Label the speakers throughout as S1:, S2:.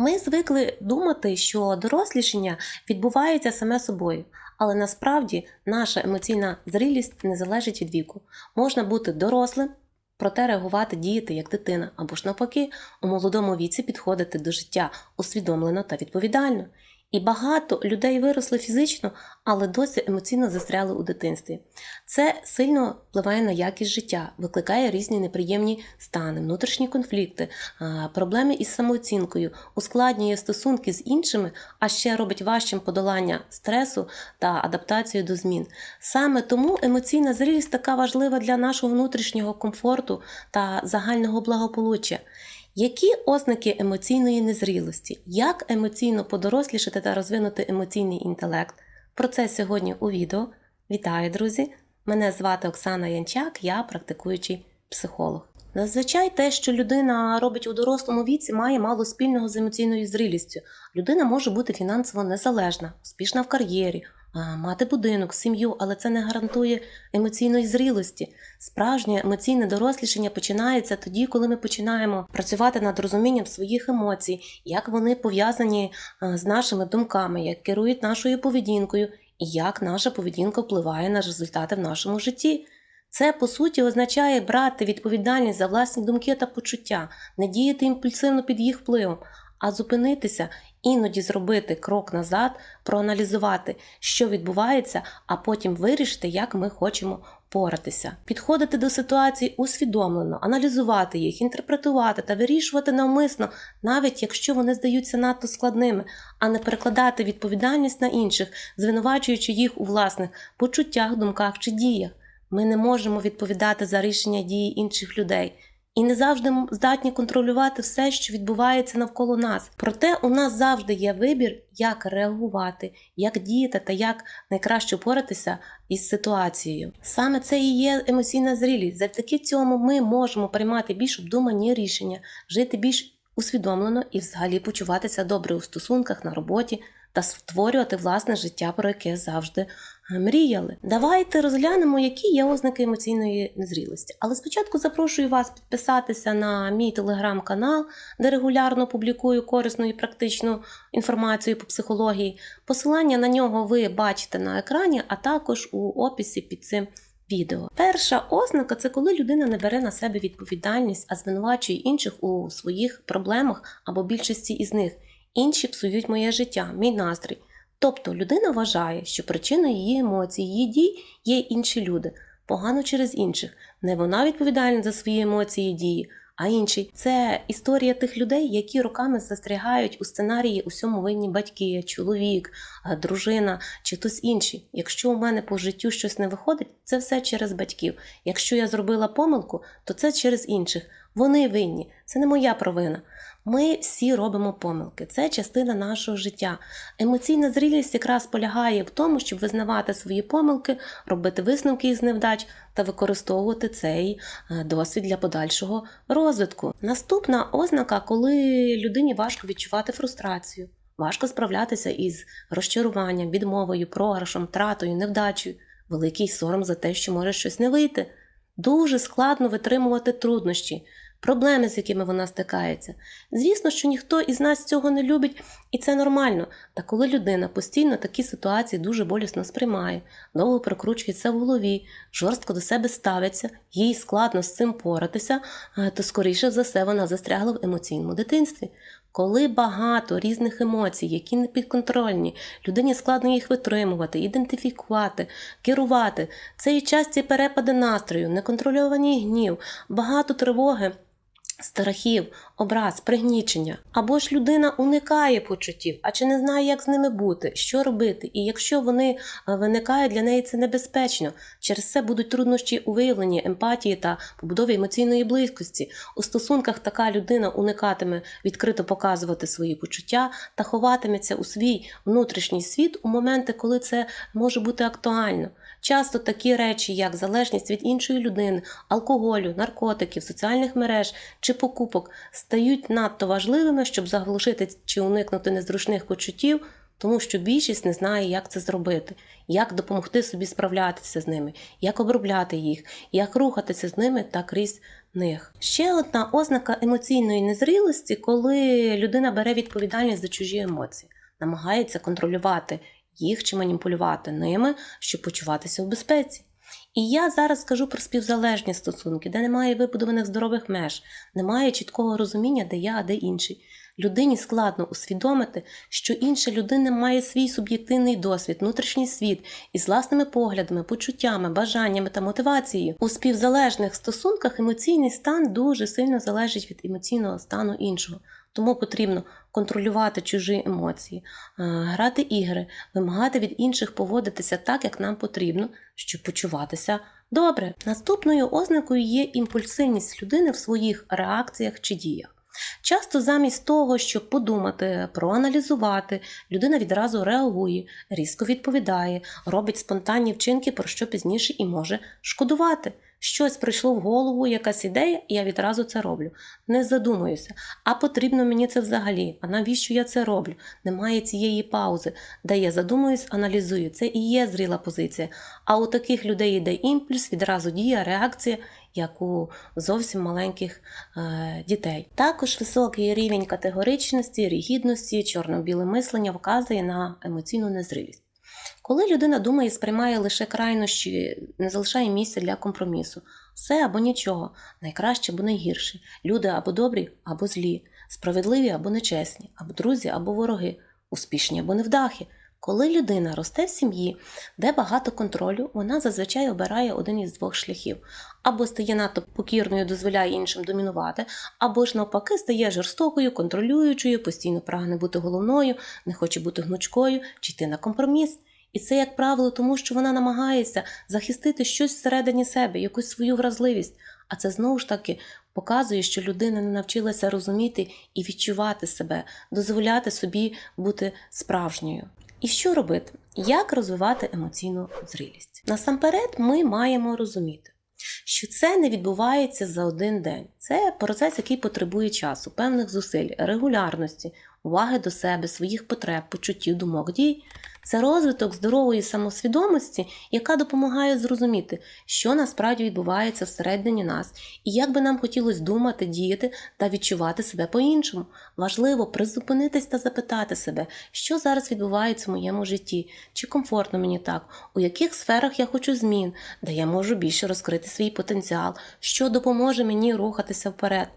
S1: Ми звикли думати, що дорослішення відбувається саме собою, але насправді наша емоційна зрілість не залежить від віку. Можна бути дорослим, проте реагувати, діяти як дитина, або ж навпаки, у молодому віці підходити до життя усвідомлено та відповідально. І багато людей виросли фізично, але досі емоційно застряли у дитинстві. Це сильно впливає на якість життя, викликає різні неприємні стани, внутрішні конфлікти, проблеми із самооцінкою, ускладнює стосунки з іншими, а ще робить важчим подолання стресу та адаптацію до змін. Саме тому емоційна зрілість така важлива для нашого внутрішнього комфорту та загального благополуччя. Які ознаки емоційної незрілості? Як емоційно подорослішати та розвинути емоційний інтелект? Про це сьогодні у відео. Вітаю, друзі! Мене звати Оксана Янчак, я практикуючий психолог. Зазвичай те, що людина робить у дорослому віці, має мало спільного з емоційною зрілістю. Людина може бути фінансово незалежна, успішна в кар'єрі, мати будинок, сім'ю, але це не гарантує емоційної зрілості. Справжнє емоційне дорослішання починається тоді, коли ми починаємо працювати над розумінням своїх емоцій, як вони пов'язані з нашими думками, як керують нашою поведінкою, і як наша поведінка впливає на результати в нашому житті. Це по суті означає брати відповідальність за власні думки та почуття, не діяти імпульсивно під їх впливом, а зупинитися, іноді зробити крок назад, проаналізувати, що відбувається, а потім вирішити, як ми хочемо поратися, підходити до ситуацій усвідомлено, аналізувати їх, інтерпретувати та вирішувати навмисно, навіть якщо вони здаються надто складними, а не перекладати відповідальність на інших, звинувачуючи їх у власних почуттях, думках чи діях. Ми не можемо відповідати за рішення дії інших людей і не завжди здатні контролювати все, що відбувається навколо нас. Проте у нас завжди є вибір, як реагувати, як діяти та як найкраще впоратися із ситуацією. Саме це і є емоційна зрілість. Завдяки цьому ми можемо приймати більш обдумані рішення, жити більш усвідомлено і взагалі почуватися добре у стосунках на роботі та створювати власне життя, про яке завжди мріяли. Давайте розглянемо, які є ознаки емоційної незрілості. Але спочатку запрошую вас підписатися на мій телеграм-канал, де регулярно публікую корисну і практичну інформацію по психології. Посилання на нього ви бачите на екрані, а також у описі під цим. Відео. Перша ознака це коли людина не бере на себе відповідальність, а звинувачує інших у своїх проблемах або більшості із них. Інші псують моє життя, мій настрій. Тобто людина вважає, що причиною її емоцій, її дій є інші люди, погано через інших. Не вона відповідальна за свої емоції і дії, а інші. Це історія тих людей, які роками застрягають у сценарії усьому винні батьки, чоловік, дружина чи хтось інший. Якщо у мене по життю щось не виходить, це все через батьків. Якщо я зробила помилку, то це через інших. Вони винні, це не моя провина. Ми всі робимо помилки, це частина нашого життя. Емоційна зрілість якраз полягає в тому, щоб визнавати свої помилки, робити висновки із невдач та використовувати цей е, досвід для подальшого розвитку. Наступна ознака, коли людині важко відчувати фрустрацію, важко справлятися із розчаруванням, відмовою, програшем, тратою, невдачею, великий сором за те, що може щось не вийти. Дуже складно витримувати труднощі, проблеми, з якими вона стикається. Звісно, що ніхто із нас цього не любить, і це нормально. Та коли людина постійно такі ситуації дуже болісно сприймає, довго прокручується в голові, жорстко до себе ставиться, їй складно з цим поратися, е, то скоріше за все вона застрягла в емоційному дитинстві. Коли багато різних емоцій, які не підконтрольні, людині складно їх витримувати, ідентифікувати, керувати, це і часті перепади настрою, неконтрольований гнів, багато тривоги. Страхів, образ, пригнічення. Або ж людина уникає почуттів, а чи не знає, як з ними бути, що робити. І якщо вони е, виникають, для неї це небезпечно. Через це будуть труднощі у виявленні емпатії та побудові емоційної близькості. У стосунках така людина уникатиме відкрито показувати свої почуття та ховатиметься у свій внутрішній світ у моменти, коли це може бути актуально. Часто такі речі, як залежність від іншої людини, алкоголю, наркотиків, соціальних мереж чи покупок, стають надто важливими, щоб заглушити чи уникнути незручних почуттів, тому що більшість не знає, як це зробити, як допомогти собі справлятися з ними, як обробляти їх, як рухатися з ними та крізь них. Ще одна ознака емоційної незрілості, коли людина бере відповідальність за чужі емоції, намагається контролювати їх чи маніпулювати ними, щоб почуватися в безпеці. І я зараз скажу про співзалежні стосунки, де немає вибудованих здорових меж, немає чіткого розуміння, де я, а де інший. Людині складно усвідомити, що інша людина має свій суб'єктивний досвід, внутрішній світ із власними поглядами, почуттями, бажаннями та мотивацією. У співзалежних стосунках емоційний стан дуже сильно залежить від емоційного стану іншого. Тому потрібно контролювати чужі емоції, е, грати ігри, вимагати від інших поводитися так, як нам потрібно, щоб почуватися добре. Наступною ознакою є імпульсивність людини в своїх реакціях чи діях. Часто замість того, щоб подумати, проаналізувати, людина відразу реагує, різко відповідає, робить спонтанні вчинки, про що пізніше і може шкодувати. Щось прийшло в голову, якась ідея, і я відразу це роблю. Не задумуюся, а потрібно мені це взагалі. А навіщо я це роблю? Немає цієї паузи, де я задумуюсь, аналізую. Це і є зріла позиція. А у таких людей йде імпульс, відразу дія, реакція, як у зовсім маленьких е, дітей. Також високий рівень категоричності, рігідності, чорно-біле мислення вказує на емоційну незрілість. Коли людина думає і сприймає лише крайнощі, не залишає місця для компромісу, все або нічого, найкраще або найгірше, люди або добрі, або злі, справедливі або нечесні, або друзі, або вороги, успішні або невдахи. Коли людина росте в сім'ї, де багато контролю, вона зазвичай обирає один із двох шляхів: або стає надто покірною, дозволяє іншим домінувати, або ж навпаки стає жорстокою, контролюючою, постійно прагне бути головною, не хоче бути гнучкою чи йти на компроміс. І це, як правило, тому що вона намагається захистити щось всередині себе, якусь свою вразливість. А це знову ж таки показує, що людина не навчилася розуміти і відчувати себе, дозволяти собі бути справжньою. І що робити? Як розвивати емоційну зрілість? Насамперед, ми маємо розуміти, що це не відбувається за один день. Це процес, який потребує часу, певних зусиль, регулярності, уваги до себе, своїх потреб, почуттів, думок, дій. Це розвиток здорової самосвідомості, яка допомагає зрозуміти, що насправді відбувається всередині нас, і як би нам хотілося думати, діяти та відчувати себе по-іншому. Важливо призупинитись та запитати себе, що зараз відбувається в моєму житті, чи комфортно мені так, у яких сферах я хочу змін, де я можу більше розкрити свій потенціал, що допоможе мені рухатися вперед.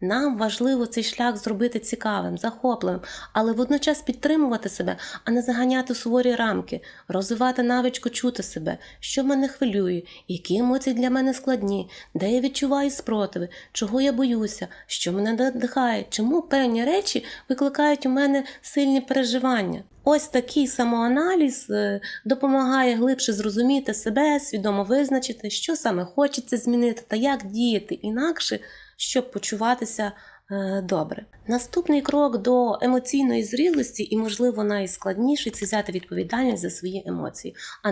S1: Нам важливо цей шлях зробити цікавим, захопливим, але водночас підтримувати себе, а не заганяти суворі рамки, розвивати навичку чути себе, що мене хвилює, які емоції для мене складні, де я відчуваю спротиви, чого я боюся, що мене надихає, чому певні речі викликають у мене сильні переживання. Ось такий самоаналіз е, допомагає глибше зрозуміти себе, свідомо визначити, що саме хочеться змінити та як діяти інакше, щоб почуватися е, добре. Наступний крок до емоційної зрілості, і, можливо, найскладніший це взяти відповідальність за свої емоції, а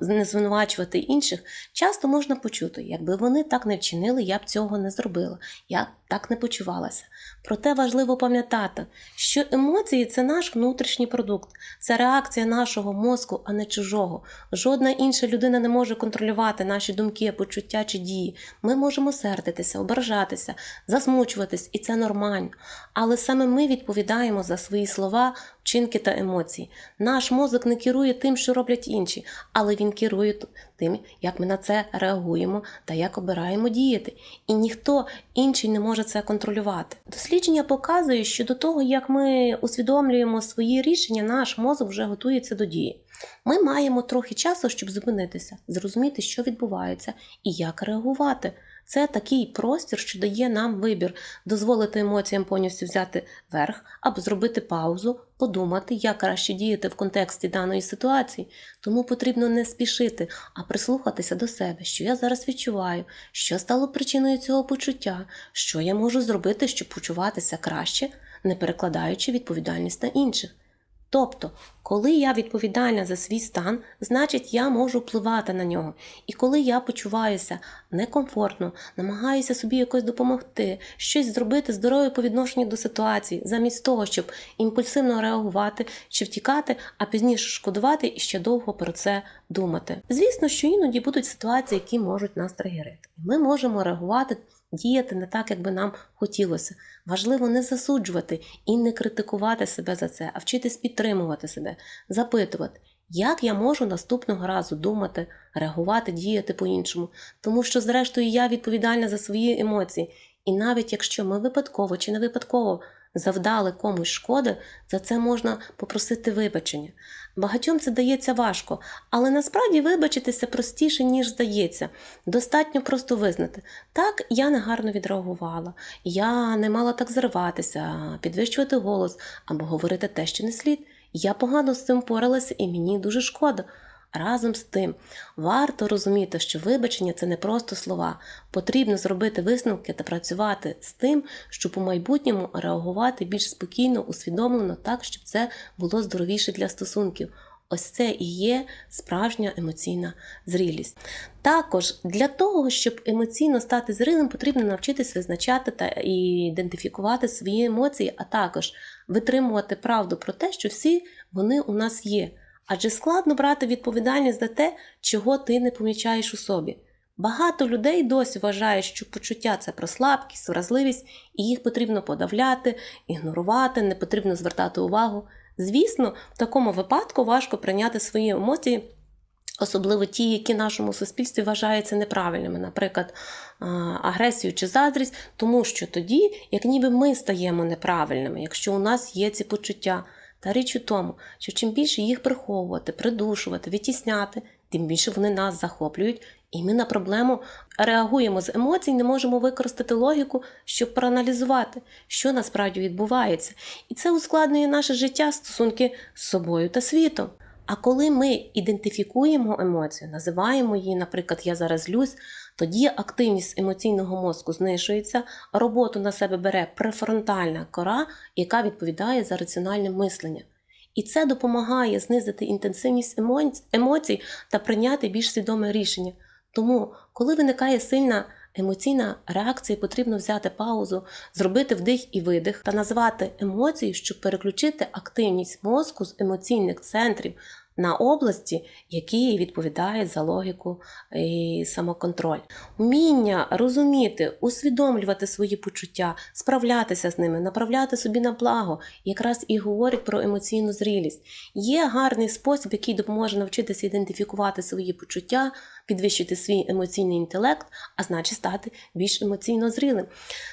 S1: не звинувачувати інших. Часто можна почути, якби вони так не вчинили, я б цього не зробила, я б так не почувалася. Проте важливо пам'ятати, що емоції це наш внутрішній продукт, це реакція нашого мозку, а не чужого. Жодна інша людина не може контролювати наші думки, почуття чи дії. Ми можемо сердитися, ображатися, засмучуватись, і це нормально. Але саме ми відповідаємо за свої слова, вчинки та емоції. Наш мозок не керує тим, що роблять інші, але він керує тим, як ми на це реагуємо та як обираємо діяти. І ніхто інший не може це контролювати. Дослідження показують, що до того, як ми усвідомлюємо свої рішення, наш мозок вже готується до дії. Ми маємо трохи часу, щоб зупинитися, зрозуміти, що відбувається і як реагувати. Це такий простір, що дає нам вибір дозволити емоціям повністю взяти верх або зробити паузу, подумати, як краще діяти в контексті даної ситуації. Тому потрібно не спішити, а прислухатися до себе, що я зараз відчуваю, що стало причиною цього почуття, що я можу зробити, щоб почуватися краще, не перекладаючи відповідальність на інших. Тобто, коли я відповідальна за свій стан, значить я можу впливати на нього. І коли я почуваюся некомфортно, намагаюся собі якось допомогти, щось зробити здорове по відношенню до ситуації, замість того, щоб імпульсивно реагувати чи втікати, а пізніше шкодувати і ще довго про це думати. Звісно, що іноді будуть ситуації, які можуть нас тригерити. Ми можемо реагувати діяти не так, як би нам хотілося. Важливо не засуджувати і не критикувати себе за це, а вчитись підтримувати себе, запитувати, як я можу наступного разу думати, реагувати, діяти по-іншому, тому що, зрештою, я відповідальна за свої емоції. І навіть якщо ми випадково чи не випадково завдали комусь шкоди, за це можна попросити вибачення. Багатьом це дається важко, але насправді вибачитися простіше, ніж здається. Достатньо просто визнати. Так, я негарно відреагувала, я не мала так зриватися, підвищувати голос або говорити те, що не слід. Я погано з цим поралася і мені дуже шкода. Разом з тим, варто розуміти, що вибачення це не просто слова. Потрібно зробити висновки та працювати з тим, щоб у майбутньому реагувати більш спокійно, усвідомлено, так, щоб це було здоровіше для стосунків. Ось це і є справжня емоційна зрілість. Також для того, щоб емоційно стати зрілим, потрібно навчитись визначати та ідентифікувати свої емоції, а також витримувати правду про те, що всі вони у нас є. Адже складно брати відповідальність за те, чого ти не помічаєш у собі. Багато людей досі вважають, що почуття це про слабкість, вразливість, і їх потрібно подавляти, ігнорувати, не потрібно звертати увагу. Звісно, в такому випадку важко прийняти свої емоції, особливо ті, які в нашому суспільстві вважаються неправильними, наприклад, агресію чи заздрість, тому що тоді, як ніби ми стаємо неправильними, якщо у нас є ці почуття. Та річ у тому, що чим більше їх приховувати, придушувати, відтісняти, тим більше вони нас захоплюють, і ми на проблему реагуємо з емоцій, не можемо використати логіку, щоб проаналізувати, що насправді відбувається. І це ускладнює наше життя, стосунки з собою та світом. А коли ми ідентифікуємо емоцію, називаємо її, наприклад, я зараз злюсь, тоді активність емоційного мозку знижується, роботу на себе бере префронтальна кора, яка відповідає за раціональне мислення. І це допомагає знизити інтенсивність емоцій та прийняти більш свідоме рішення. Тому, коли виникає сильна емоційна реакція, потрібно взяти паузу, зробити вдих і видих та назвати емоції, щоб переключити активність мозку з емоційних центрів на області, які відповідають за логіку і самоконтроль. Вміння розуміти, усвідомлювати свої почуття, справлятися з ними, направляти собі на благо, якраз і говорить про емоційну зрілість. Є гарний спосіб, який допоможе навчитися ідентифікувати свої почуття, підвищити свій емоційний інтелект, а значить стати більш емоційно зрілим.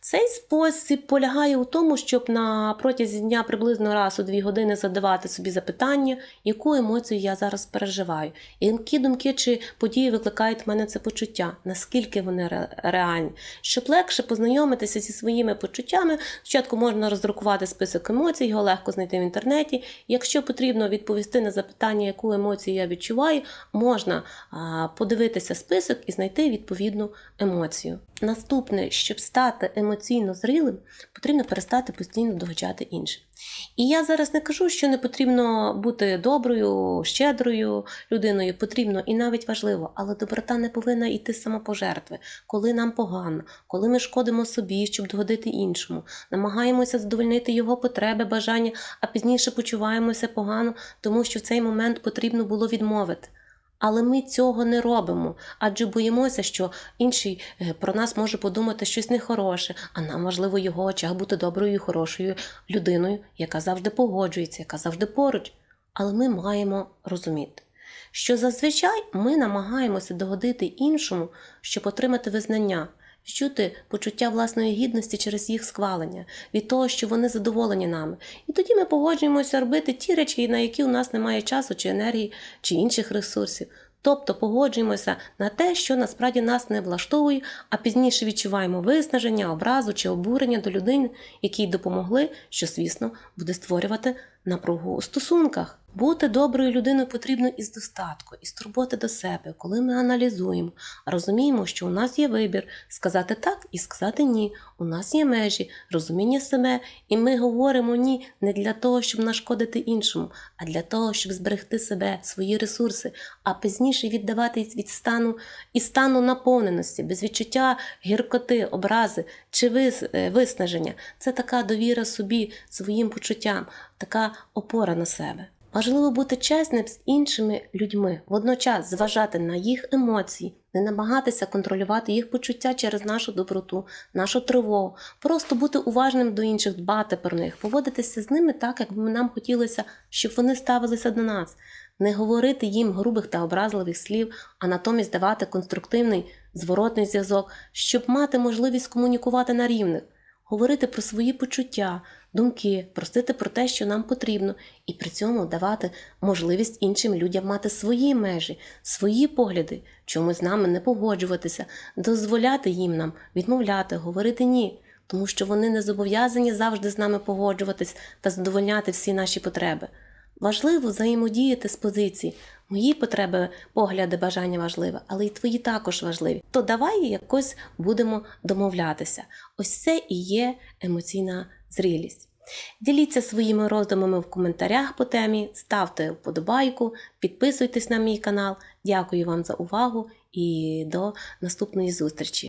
S1: Цей спосіб полягає у тому, щоб на протязі дня приблизно раз у дві години задавати собі запитання, яку емоцію я зараз переживаю, які думки чи події викликають в мене це почуття, наскільки вони реальні. Щоб легше познайомитися зі своїми почуттями, спочатку можна роздрукувати список емоцій, його легко знайти в інтернеті. Якщо потрібно відповісти на запитання, яку емоцію я відчуваю, можна подивитися список і знайти відповідну емоцію. Наступне, щоб стати емоційно зрілим, потрібно перестати постійно догоджати іншим. І я зараз не кажу, що не потрібно бути доброю, щедрою людиною, потрібно і навіть важливо, але доброта не повинна йти самопожертви, коли нам погано, коли ми шкодимо собі, щоб догодити іншому, намагаємося задовольнити його потреби, бажання, а пізніше почуваємося погано, тому що в цей момент потрібно було відмовити. Але ми цього не робимо, адже боїмося, що інший е, про нас може подумати щось нехороше, а нам важливо його очах бути доброю і хорошою людиною, яка завжди погоджується, яка завжди поруч. Але ми маємо розуміти, що зазвичай ми намагаємося догодити іншому, щоб отримати визнання, відчути почуття власної гідності через їх схвалення, від того, що вони задоволені нами. І тоді ми погоджуємося робити ті речі, на які у нас немає часу, чи енергії, чи інших ресурсів. Тобто погоджуємося на те, що насправді нас не влаштовує, а пізніше відчуваємо виснаження, образу чи обурення до людини, які допомогли, що, звісно, буде створювати напругу у стосунках. Бути доброю людиною потрібно із достатку, із турботи до себе, коли ми аналізуємо, розуміємо, що у нас є вибір сказати так і сказати ні. У нас є межі, розуміння себе, і ми говоримо ні не для того, щоб нашкодити іншому, а для того, щоб зберегти себе, свої ресурси, а пізніше віддаватись від стану і стану наповненості, без відчуття гіркоти, образи чи виснаження. Це така довіра собі, своїм почуттям, така опора на себе. Важливо бути чесним з іншими людьми, водночас зважати на їх емоції, не намагатися контролювати їх почуття через нашу доброту, нашу тривогу, просто бути уважним до інших, дбати про них, поводитися з ними так, як би нам хотілося, щоб вони ставилися до нас, не говорити їм грубих та образливих слів, а натомість давати конструктивний зворотний зв'язок, щоб мати можливість комунікувати на рівних, говорити про свої почуття, думки, просити про те, що нам потрібно, і при цьому давати можливість іншим людям мати свої межі, свої погляди, чомусь з нами не погоджуватися, дозволяти їм нам відмовляти, говорити ні, тому що вони не зобов'язані завжди з нами погоджуватись та задовольняти всі наші потреби. Важливо взаємодіяти з позиції. Мої потреби, погляди, бажання важливі, але й твої також важливі. То давай якось будемо домовлятися. Ось це і є емоційна зрілість. Діліться своїми роздумами в коментарях по темі, ставте вподобайку, підписуйтесь на мій канал. Дякую вам за увагу і до наступної зустрічі!